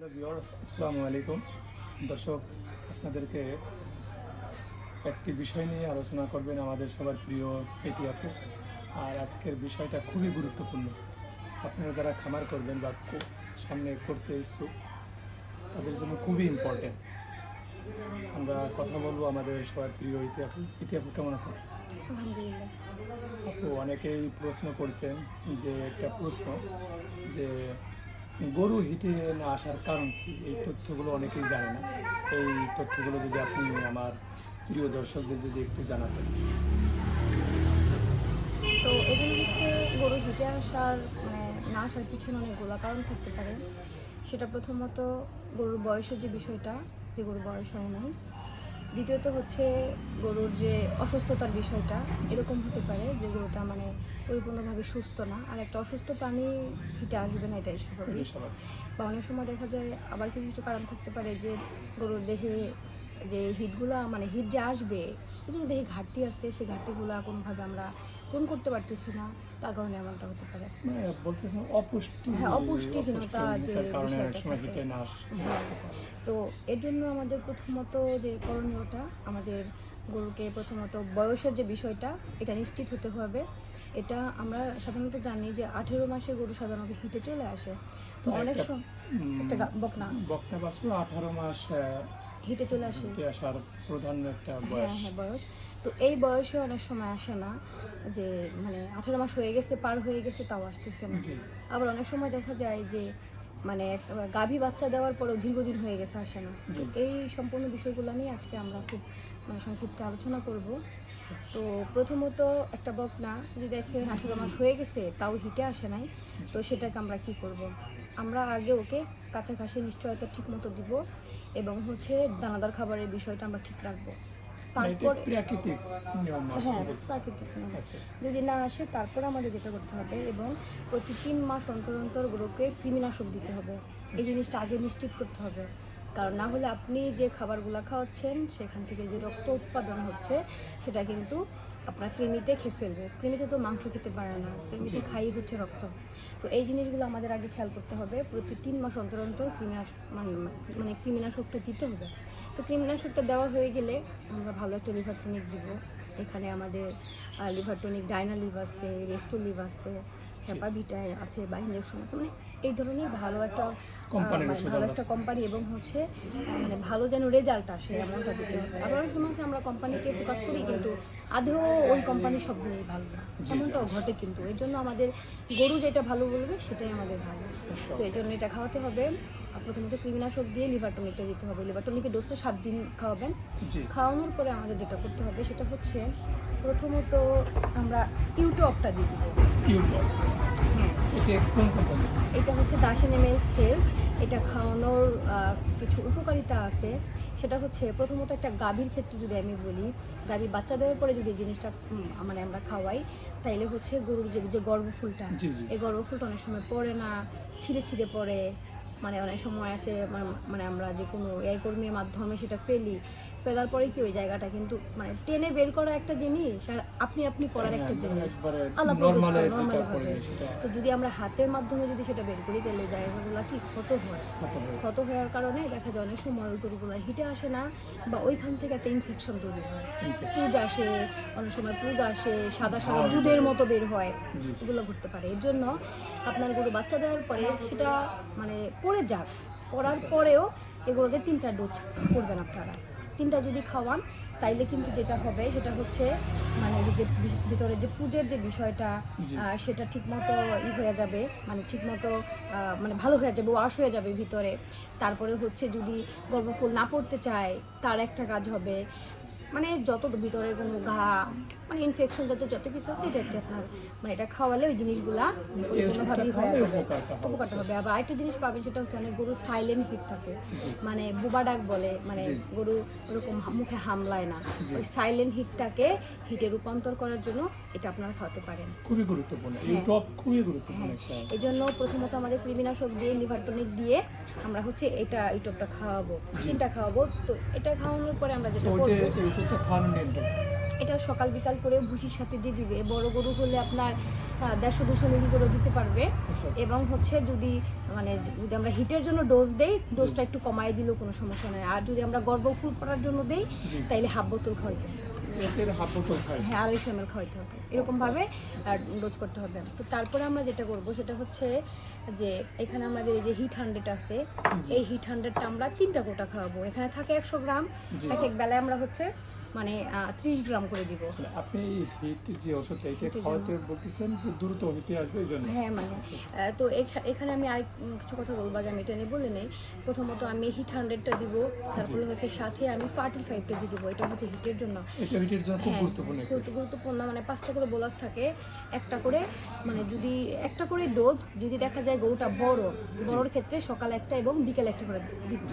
Hello আসসালামু আলাইকুম। দর্শক আপনাদেরকে একটি বিষয় নিয়ে আলোচনা করবেন আমাদের সবার প্রিয় পেতি আপু। আর আজকের বিষয়টা খুবই গুরুত্বপূর্ণ। আপনারা যারা খামার করবেন বা সামনে করতে ইচ্ছুক তাদের জন্য খুবই ইম্পর্টেন্ট আমরা কথা বলব আমাদের সবার প্রিয় ইতি আপু। ইতি আপু কেমন আছেন? আপু অনেকেই প্রশ্ন করছেন যে একটা প্রশ্ন যে গরু হিটে না আসার কারণ কি? এই তথ্যগুলো অনেকেই জানে না। এই তথ্যগুলো যদি আপনি আমার প্রিয় দর্শকদের যদি একটু জানাতেন। তো এগুলো হচ্ছে গরু হিটে আসার মানে না আসার পিছনে অনেকগুলো কারণ থাকতে পারে। সেটা প্রথমত গরুর বয়সের যে বিষয়টা, যে গরুর বয়স হয় নাই। দ্বিতীয়ত হচ্ছে গরুর যে অসুস্থতার বিষয়টা এরকম হতে পারে যে গরুটা মানে পরিপূর্ণভাবে সুস্থ না। আর একটা অসুস্থ প্রাণী হিটে আসবে না এটাই স্বাভাবিক। বা অনেক সময় দেখা যায় আবার কিছু কিছু কারণ থাকতে পারে যে গরুর দেহে যে হিটগুলা মানে হিট যে আসবে কিছু দেহে ঘাটতি আছে সেই ঘাটতিগুলো কোনোভাবে আমরা পূরণ করতে পারতেছি না তার কারণে এমনটা হতে পারে। মানে বলতেছেন অপুষ্টি হ্যাঁ, অপুষ্টিহীনতা যে বিষয়টা হ্যাঁ। তো এর জন্য আমাদের প্রথমত যে করণীয়টা আমাদের গরুকে প্রথমত বয়সের যে বিষয়টা এটা নিশ্চিত হতে হবে। এটা আমরা সাধারণত জানি যে আঠেরো মাসে গরু সাধারণত হিটে চলে আসে। তো অনেক সময় বকনা। বকনা বাছুর আঠারো মাস হিটে চলে আসে। আসার প্রধান একটা হ্যাঁ বয়স। হ্যাঁ বয়স। তো এই বয়সে অনেক সময় আসে না যে মানে আঠারো মাস হয়ে গেছে পার হয়ে গেছে তাও আসতেছে না। আবার অনেক সময় দেখা যায় যে মানে গাভী বাচ্চা দেওয়ার পরেও দীর্ঘদিন হয়ে গেছে আসে না। তো এই সম্পূর্ণ বিষয়গুলো নিয়ে আজকে আমরা খুব মানে সংক্ষিপ্ত আলোচনা করব। তো প্রথমত একটা বকনা যদি দেখেন আঠেরো মাস হয়ে গেছে তাও হিটে আসে নাই তো সেটাকে আমরা কি করব। আমরা আগে ওকে কাছাকাছি নিশ্চয়তা ঠিক মতো দিব এবং হচ্ছে দানাদার খাবারের বিষয়টা আমরা ঠিক রাখব। মানে তারপরে প্রাকৃতিক হ্যাঁ প্রাকৃতিক। আচ্ছা আচ্ছা। যদি না আসে তারপরে আমাদের যেটা করতে হবে এবং প্রতি তিন মাস অন্তর অন্তর গরুকে কৃমিনাশক দিতে হবে। এই জিনিসটা আগে নিশ্চিত করতে হবে। কারণ না হলে আপনি যে খাবারগুলো খাওয়াচ্ছেন সেখান থেকে যে রক্ত উৎপাদন হচ্ছে সেটা কিন্তু আপনার কৃমিতে খেয়ে ফেলবে। কৃমিতে তো মাংস খেতে পারে না। কৃমিতে খাই হচ্ছে রক্ত। তো এই জিনিসগুলো আমাদের আগে খেয়াল করতে হবে। প্রতি তিন মাস অন্তর অন্তর কৃমিনাশক মানে মানে কৃমিনাশকটা দিতে হবে। তো কৃমিনাশকটা দেওয়া হয়ে গেলে আমরা ভালো একটা লিভার টনিক দিব। এখানে আমাদের লিভার টনিক ডাইনালিভ আছে রেস্টোলিভ আছে হ্যাপাভিটাই আছে বা ইঞ্জেকশন আছে। মানে এই ধরনের ভালো একটা ভালো একটা কোম্পানি এবং হচ্ছে মানে ভালো যেন রেজাল্ট আসে। এমনটা দিতে হবে আবার অনেক সময় আমরা কোম্পানিকে ফোকাস করি কিন্তু আদৌ ওই কোম্পানির সব জিনিস ভালো না। এমনটাও ঘটে কিন্তু। এর জন্য আমাদের গরু যেটা ভালো বলবে সেটাই আমাদের ভালো। তো এই জন্য এটা খাওয়াতে হবে। প্রথমত কৃমিনাশক দিয়ে লিভার টনিকটা দিতে হবে। লিভার টনিকের ডোজটা সাত দিন খাওয়াবেন। খাওয়ানোর পরে আমাদের যেটা করতে হবে সেটা হচ্ছে প্রথমত আমরা ইউটপটা দিয়ে দিব। হ্যাঁ। এটা এটা হচ্ছে দাসেন এম এল হেলথ এটা খাওয়ানোর কিছু উপকারিতা আছে সেটা হচ্ছে প্রথমত একটা গাভীর ক্ষেত্রে যদি আমি বলি গাভীর বাচ্চা দেওয়ার পরে যদি এই জিনিসটা মানে আমরা খাওয়াই তাইলে হচ্ছে গরুর যে যে গর্ভফুলটা। এই গর্ভফুলটা অনেক সময় পড়ে না ছিঁড়ে ছিঁড়ে পড়ে মানে অনেক সময় আছে মানে- মানে আমরা যে কোনো এই কর্মীর মাধ্যমে সেটা ফেলি ফেলার পরে কি ওই জায়গাটা? কিন্তু মানে টেনে বের করা একটা জিনিস আর আপনি আপনি করার একটা হ্যাঁ, জিনিস। করে ভাবে। সেটা তো যদি আমরা হাতের মাধ্যমে যদি সেটা বের করি তাহলে জায়গাগুলো কি ক্ষত হয়? ক্ষত হওয়ার কারণে দেখা যায় অনেক সময় ওই গরুগুলো হিটে আসে না বা ওইখান থেকে একটা ইনফেকশন তৈরি হয়। পুজ আসে অনেক সময় পুজ আসে সাদা সাদা দুধের মতো বের হয়। এগুলো ঘটতে পারে। এর জন্য আপনার গরু বাচ্চা দেওয়ার পরে সেটা মানে পড়ে যাক। পড়ার পরেও এগুলোকে তিন চার ডোজ করবেন আপনারা। তিনটা যদি খাওয়ান তাইলে কিন্তু যেটা হবে সেটা হচ্ছে মানে যে ভিতরে যে পুজের যে বিষয়টা সেটা ঠিকমতো ই হয়ে যাবে মানে ঠিকমতো মানে ভালো হয়ে যাবে ওয়াশ হয়ে যাবে ভিতরে। তারপরে হচ্ছে যদি গর্ভফুল না পড়তে চায় তার একটা কাজ হবে মানে যত ভিতরে কোনো ঘা মানে ইনফেকশন যত যত কিছু আছে এটা একটু আপনার মানে এটা খাওয়ালে ওই জিনিসগুলা হয়ে উপকারটা হবে। আবার আরেকটা জিনিস পাবেন সেটা হচ্ছে অনেক গরু সাইলেন্ট হিট থাকে। মানে বুবা ডাক বলে মানে। গরু ওরকম মুখে হামলায় না। ওই সাইলেন্ট হিটটাকে হিটে রূপান্তর করার জন্য এটা আপনারা খাওয়াতে পারেন। খুবই গুরুত্বপূর্ণ। ইউটিউব খুবই গুরুত্বপূর্ণ এই জন্য প্রথমত আমাদের কৃমিনাশক দিয়ে লিভার টনিক দিয়ে আমরা হচ্ছে এটা ইটপটা খাওয়াবো। তিনটা খাওয়াবো। তো এটা খাওয়ানোর পরে আমরা যেটা করব খাওয়ানো এটা সকাল বিকাল করে ভুসির সাথে দিয়ে দিবে। বড় গরু হলে আপনার দেড়শো দুশো মিলি করে দিতে পারবে। আচ্ছা, আচ্ছা। এবং হচ্ছে যদি মানে যদি আমরা হিটের জন্য ডোজ দেই ডোজটা একটু কমাই দিলেও কোনো সমস্যা নেই। আর যদি আমরা গর্ব ফুল করার জন্য দেই। তাইলে হাফ বোতল খাওয়াইতে হ্যাঁ আড়াইশো এম খাওয়াইতে হবে। এরকমভাবে আর ডোজ করতে হবে। তো তারপরে আমরা যেটা করব সেটা হচ্ছে যে এখানে আমাদের এই যে হিট হান্ড্রেড আছে এই হিট হান্ড্রেডটা আমরা তিনটা কোটা খাওয়াবো। এখানে থাকে একশো গ্রাম। এক এক বেলায় আমরা হচ্ছে মানে ত্রিশ গ্রাম করে দিব। মানে আপনি হিট যে ওষুধটা এটা খাওয়াতে বলতেছেন যে দ্রুত হিটে আসবে এই জন্য? হ্যাঁ মানে তো এখা- এখানে আমি আর কিছু কথা বলব যে আমি এটা নিয়ে বলে নেই। প্রথমত আমি হিট হান্ড্রেডটা দিব তারপরে হচ্ছে সাথে আমি ফার্টিল ফাইভটা দিয়ে দিব এটা হচ্ছে হিটের জন্য। এটা হিটের জন্য খুব হ্যাঁ, গুরুত্বপূর্ণ গুরুত্বপূর্ণ মানে পাঁচটা করে বোলাস থাকে একটা করে মানে যদি একটা করে ডোজ যদি দেখা যায় গরুটা বড় বড়োর ক্ষেত্রে সকালে একটা এবং বিকেলে একটা করে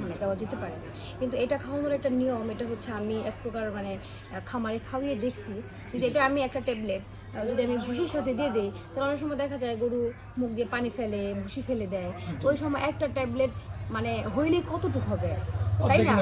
মানে দেওয়া যেতে পারে। কিন্তু এটা খাওয়ানোর একটা নিয়ম এটা হচ্ছে আমি এক প্রকার মানে আহ, খামারে খাওয়িয়ে দেখছি। যদি এটা আমি একটা ট্যাবলেট যদি আমি ভুসির সাথে দিয়ে দিই তাহলে অনেক সময় দেখা যায় গরু মুখ দিয়ে পানি ফেলে ভুসি ফেলে দেয়। ওই সময় একটা ট্যাবলেট মানে হইলে কতটুকু হবে? তাই না?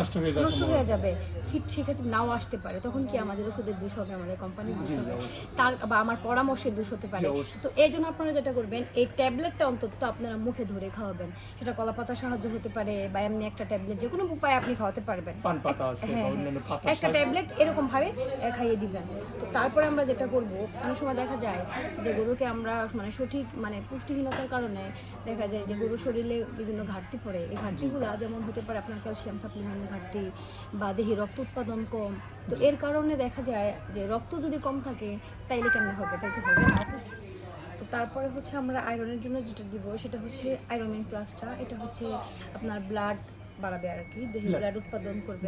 নষ্ট। হয়ে যাবে। হিট সেক্ষেত্রে নাও আসতে পারে। তখন কি আমাদের ওষুধের দোষ হবে আমাদের কোম্পানির দোষ হবে। তার বা আমার পরামর্শের দোষ হতে পারে। তো এই জন্য আপনারা যেটা করবেন এই ট্যাবলেটটা অন্তত আপনারা মুখে ধরে খাওয়াবেন। সেটা কলা পাতা সাহায্য হতে পারে বা এমনি একটা ট্যাবলেট যে কোনো উপায়ে আপনি খাওয়াতে পারবেন। পান পাতা আছে হ্যাঁ, হ্যাঁ। পাতা একটা ট্যাবলেট এরকম ভাবে খাইয়ে দিবেন। তো তারপরে আমরা যেটা করব অনেক সময় দেখা যায় যে গরুকে আমরা মানে সঠিক মানে পুষ্টিহীনতার কারণে দেখা যায় যে গরুর শরীরে বিভিন্ন ঘাটতি পড়ে। এই ঘাটতিগুলো যেমন হতে পারে আপনার ক্যালসিয়াম সাপ্লিমেন্টের ঘাটতি বা দেহে রক্ত উৎপাদন কম। তো এর কারণে দেখা যায় যে রক্ত যদি কম থাকে তাইলে কেমন হবে? তাই তো হবে না? তো তারপরে হচ্ছে আমরা আয়রনের জন্য যেটা দিব সেটা হচ্ছে আয়রনিন প্লাসটা এটা হচ্ছে আপনার ব্লাড বাড়াবে আর কি। দেহে ব্লাড উৎপাদন করবে।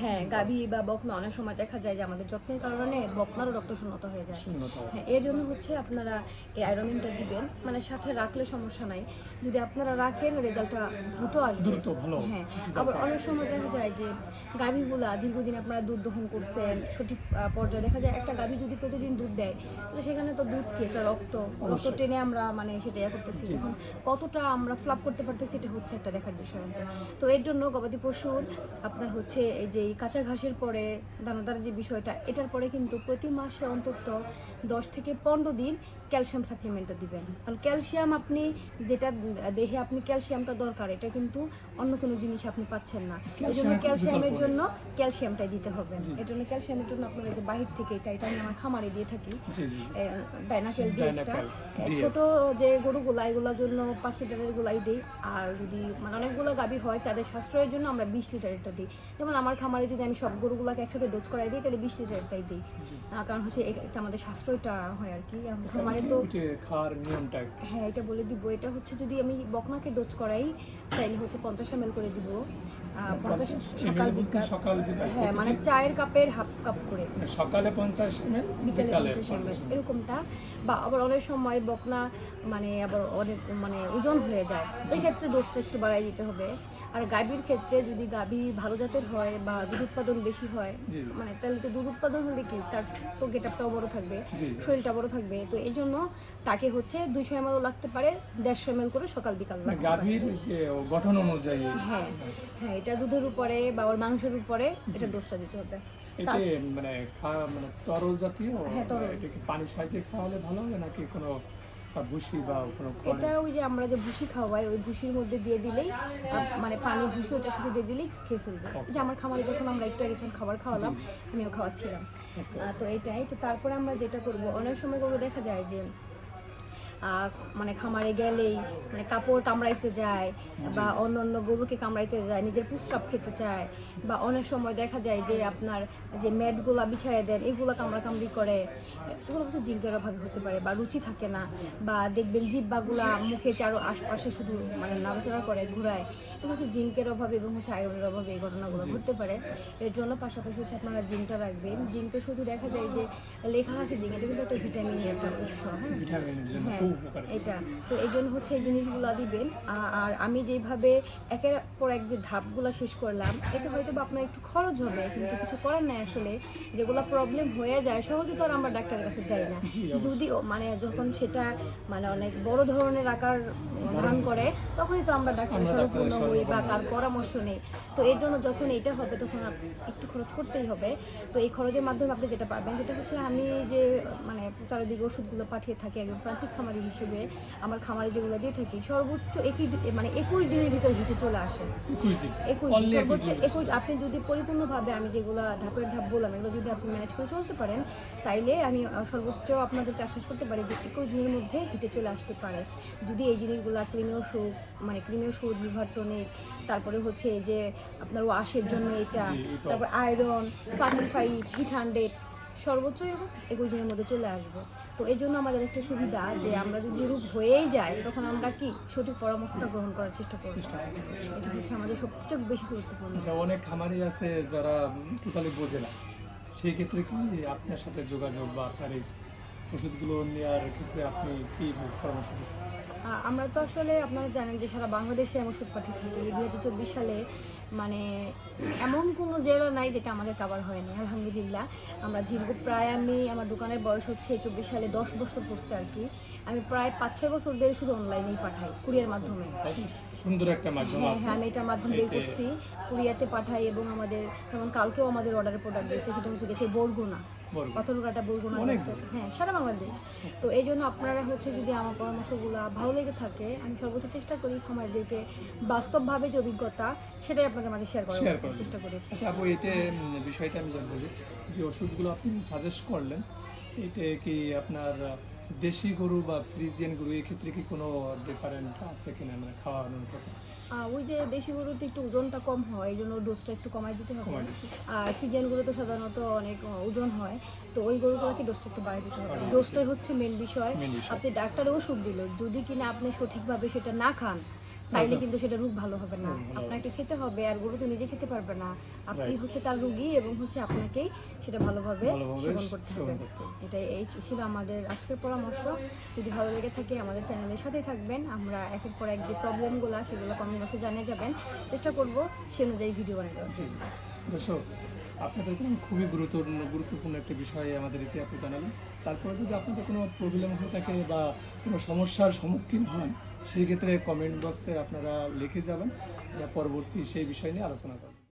হ্যাঁ গাভী বা বকনা অনেক সময় দেখা যায় যে আমাদের যত্নের কারণে বকনারও রক্ত শূন্যতা হয়ে যায়। হ্যাঁ। এর জন্য হচ্ছে আপনারা এই আয়রনটা দিবেন। মানে সাথে রাখলে সমস্যা নাই। যদি আপনারা রাখেন রেজাল্টটা দ্রুত আসবে। দ্রুত ভালো। হ্যাঁ আবার অনেক সময় দেখা যায় যে গাভীগুলা দীর্ঘদিন আপনারা দুধ দহন করছেন সঠিক পর্যায়ে দেখা যায় একটা গাভী যদি প্রতিদিন দুধ দেয় তাহলে সেখানে তো দুধ কি? একটা রক্ত। রক্ত টেনে আমরা মানে সেটা ইয়ে করতেছি কতটা আমরা ফ্লাপ করতে পারতেছি এটা হচ্ছে একটা দেখার বিষয় আছে। তো এর জন্য গবাদি পশুর আপনার হচ্ছে এই যে কাঁচা ঘাসের পরে দানাদার যে বিষয়টা, এটার পরে কিন্তু প্রতি মাসে অন্তত দশ থেকে পনেরো দিন ক্যালসিয়াম সাপ্লিমেন্টটা দিবেন। কারণ ক্যালসিয়াম আপনি যেটা দেহে আপনি ক্যালসিয়ামটা দরকার এটা কিন্তু অন্য কোনো জিনিস আপনি পাচ্ছেন না। এই জন্য ক্যালসিয়ামের জন্য ক্যালসিয়ামটাই দিতে হবে। এই জন্য ক্যালসিয়ামের জন্য আপনারা যে বাহির থেকে এটা এটা আমি আমার খামারে দিয়ে থাকি। ডাইনাকেল ডিএসটা ছোট যে গরুগুলা এগুলোর জন্য পাঁচ লিটারের গুলাই দিই। আর যদি মানে অনেকগুলো গাভী হয় তাদের সাশ্রয়ের জন্য আমরা বিশ লিটারেরটা দিই। যেমন আমার খামারে যদি আমি সব গরুগুলাকে একসাথে ডোজ করাই দিই তাহলে বিশ লিটারটাই দিই। কারণ হচ্ছে এটা আমাদের সাশ্রয়টা হয় আর কি। এখন খামারে তো খাওয়ার নিয়মটা হ্যাঁ এটা বলে দিব। এটা হচ্ছে যদি আমি বকনাকে ডোজ করাই তাইলে হচ্ছে পঞ্চাশ এম করে দিব। পঞ্চাশ সকাল বিকাল। সকাল বিকাল। হ্যাঁ মানে চায়ের কাপের হাফ কাপ করে। মানে সকালে পঞ্চাশ এমএল বিকালে বিকালে পঞ্চাশ পঞ্চাশ এরকমটা। বা আবার অনেক সময় বকনা মানে আবার অনেক মানে ওজন হয়ে যায়। ওই ক্ষেত্রে ডোজটা একটু বাড়াই দিতে হবে। আর গাভীর ক্ষেত্রে যদি গাভী ভালো জাতের হয় বা দুধ উৎপাদন বেশি হয় মানে তাহলে তো দুধ উৎপাদন হলে কি? তার তো গেট আপটাও বড় থাকবে শরীরটা বড় থাকবে। তো এই জন্য তাকে হচ্ছে দুইশো এম লাগতে পারে দেড়শো এম করে সকাল বিকাল মানে গাভীর গঠন অনুযায়ী। হ্যাঁ হ্যাঁ এটা দুধের উপরে বা ওর মাংসের উপরে এটা ডোজটা দিতে হবে। এটা মানে মানে তরল জাতীয় হ্যাঁ, তরল। এটা কি পানির সাহায্যে খাওয়ালে ভালো হবে নাকি কোনো আহ, ভুসি বা কোনো এটা ওই যে আমরা যে ভুসি খাওয়াই ওই ভুসির মধ্যে দিয়ে দিলেই মানে পানি ভুসি ওটার সাথে দিয়ে দিলেই খেয়ে ফেলবে। যে আমার খামারে যখন আমরা একটু আগে যখন খাবার খাওয়ালাম আমিও খাওয়াচ্ছিলাম। তো এটাই তো তারপরে আমরা যেটা করব অনেক সময় করব দেখা যায় যে মানে খামারে গেলেই মানে কাপড় কামড়াইতে যায় বা অন্য অন্য গরুকে কামড়াইতে যায় নিজের পুস্টাপ খেতে চায় বা অনেক সময় দেখা যায় যে আপনার যে ম্যাটগুলো বিছাইয়ে দেন এগুলো কামড়া কামড়ি করে। এগুলো হচ্ছে জিঙ্কের অভাবে হতে পারে বা রুচি থাকে না বা দেখবেন জিব্বাগুলা মুখে চারো আশপাশে শুধু মানে নাড়াচাড়া করে ঘুরায়। এগুলো হচ্ছে জিঙ্কের অভাবে এবং হচ্ছে আয়রনের অভাবে এই ঘটনাগুলো ঘটতে পারে। এর জন্য পাশাপাশি হচ্ছে আপনারা জিঙ্কটা রাখবেন। জিঙ্কে শুধু দেখা যায় যে লেখা আছে জিঙ্ক এটা কিন্তু একটা ভিটামিনের একটা উৎস হ্যাঁ এটা। তো এই জন্য হচ্ছে এই জিনিসগুলো দিবেন। আর আমি যেভাবে একের পর এক যে ধাপগুলো শেষ করলাম এতে হয়তো বা আপনার একটু খরচ হবে কিন্তু কিছু করার নাই আসলে। যেগুলো প্রবলেম হয়ে যায় সহজে তো আর আমরা ডাক্তারের কাছে যাই না। যদিও মানে যখন সেটা মানে অনেক বড় ধরনের আকার ধারণ করে তখনই তো আমরা ডাক্তার আমরা হই বা তার পরামর্শ নেই। তো এই জন্য যখন এটা হবে তখন একটু খরচ করতেই হবে। তো এই খরচের মাধ্যমে আপনি যেটা পাবেন সেটা হচ্ছে আমি যে মানে চারিদিকে ওষুধগুলো পাঠিয়ে থাকি একজন প্রান্তিক খামারি হিসেবে আমার খামারে যেগুলো দিয়ে থাকি সর্বোচ্চ একই মানে একুশ দিনের ভিতর হিটে চলে আসে। একুশ সর্বোচ্চ একুশ আপনি যদি পরিপূর্ণভাবে আমি যেগুলো ধাপের ধাপ বললাম এগুলো যদি আপনি ম্যানেজ করে চলতে পারেন তাইলে আমি সর্বোচ্চ আপনাদেরকে আশ্বাস করতে পারি যে একুশ দিনের মধ্যে হিটে চলে আসতে পারে। যদি এই জিনিসগুলো কৃমি সুদ মানে কৃমি সুদ লিভার টনিক তারপরে হচ্ছে যে আপনার ওয়াশের জন্য এটা তারপর আয়রন ফার্টিফাইড হিট হান্ড্রেড সর্বোচ্চ এরকম একুশ দিনের মধ্যে চলে আসব। তো এই জন্য আমাদের একটা সুবিধা যে আমরা যদি রূপ হয়েই যাই তখন আমরা কি সঠিক পরামর্শটা গ্রহণ করার চেষ্টা করি এটা হচ্ছে আমাদের সবচেয়ে বেশি গুরুত্বপূর্ণ। আচ্ছা অনেক খামারি আছে যারা টোটালি বোঝে না। সেই ক্ষেত্রে কি আপনার সাথে যোগাযোগ বা আপনার এই ওষুধগুলো নেওয়ার ক্ষেত্রে আপনি কি পরামর্শ দিচ্ছেন? আমরা তো আসলে আপনারা জানেন যে সারা বাংলাদেশে ওষুধ পাঠিয়ে থাকি। দুই হাজার চব্বিশ সালে মানে এমন কোনো জেলা নাই যেটা আমাদের কাভার হয়নি আলহামদুলিল্লাহ। আমরা দীর্ঘ প্রায় আমি আমার দোকানের বয়স হচ্ছে চব্বিশ সালে দশ বছর পড়ছে আর কি। আমি প্রায় পাঁচ ছয় বছর ধরে শুধু অনলাইনেই পাঠাই কুরিয়ার মাধ্যমে। সুন্দর একটা মাধ্যম হ্যাঁ হ্যাঁ আমি এটার মাধ্যমে বের এতে- করছি। কুরিয়াতে পাঠাই এবং আমাদের যেমন কালকেও আমাদের অর্ডারের প্রোডাক্ট দিয়েছে সেটা হচ্ছে গেছে বরগুনা। অতনুকাটা বরগুনা হ্যাঁ সারা বাংলাদেশ। তো এই জন্য আপনারা হচ্ছে যদি আমার পরামর্শগুলো ভালো লেগে থাকে আমি সর্বোচ্চ চেষ্টা করি খামারদেরকে বাস্তবভাবে যে অভিজ্ঞতা সেটাই আপনাদের মাঝে শেয়ার করার চেষ্টা করি। আচ্ছা আপু বিষয়টা আমি জানব যে যে ওষুধগুলো আপনি সাজেস্ট করলেন এটা কি আপনার দেশি গরু বা ফ্রিজিয়ান গরু এই ক্ষেত্রে কি কোনো ডিফারেন্ট আছে কিনা? মানে খাওয়ানোর ক্ষেত্রে। আহ, ওই যে দেশি গরুতে একটু ওজনটা কম হয় এই জন্য ডোজটা একটু কমাই দিতে হবে। আর ফিজিয়ান গরু তো সাধারণত অনেক ওজন হয় তো ওই গরুগুলোকে ডোজটা একটু বাড়িয়ে দিতে হবে। ডোজটাই হচ্ছে মেন বিষয়। আপনি ডাক্তারের ওষুধ দিল যদি কিনা আপনি সঠিকভাবে সেটা না খান তাইলে কিন্তু সেটা রোগ ভালো হবে না। আপনাকে খেতে হবে আর গরু তো নিজে খেতে পারবে না। আপনি হচ্ছে তার রুগী এবং হচ্ছে আপনাকেই সেটা ভালোভাবে সেবন করতে হবে। এটাই এই ছিল আমাদের আজকের পরামর্শ। যদি ভালো লেগে থাকে আমাদের চ্যানেলের সাথেই থাকবেন। আমরা একের পর এক যে প্রবলেমগুলো সেগুলো কমেন্ট বক্সে জানিয়ে যাবেন। চেষ্টা করব সে অনুযায়ী ভিডিও বানাতে। দর্শক আপনাদের কোনো খুবই গুরুত্বপূর্ণ গুরুত্বপূর্ণ একটা বিষয় আমাদের ইতি আপনি জানালেন। তারপরে যদি আপনাদের কোনো প্রবলেম হয়ে থাকে বা কোনো সমস্যার সম্মুখীন হন সেই ক্ষেত্রে কমেন্ট বক্সে আপনারা লিখে যাবেন পরবর্তী সেই বিষয় নিয়ে আলোচনা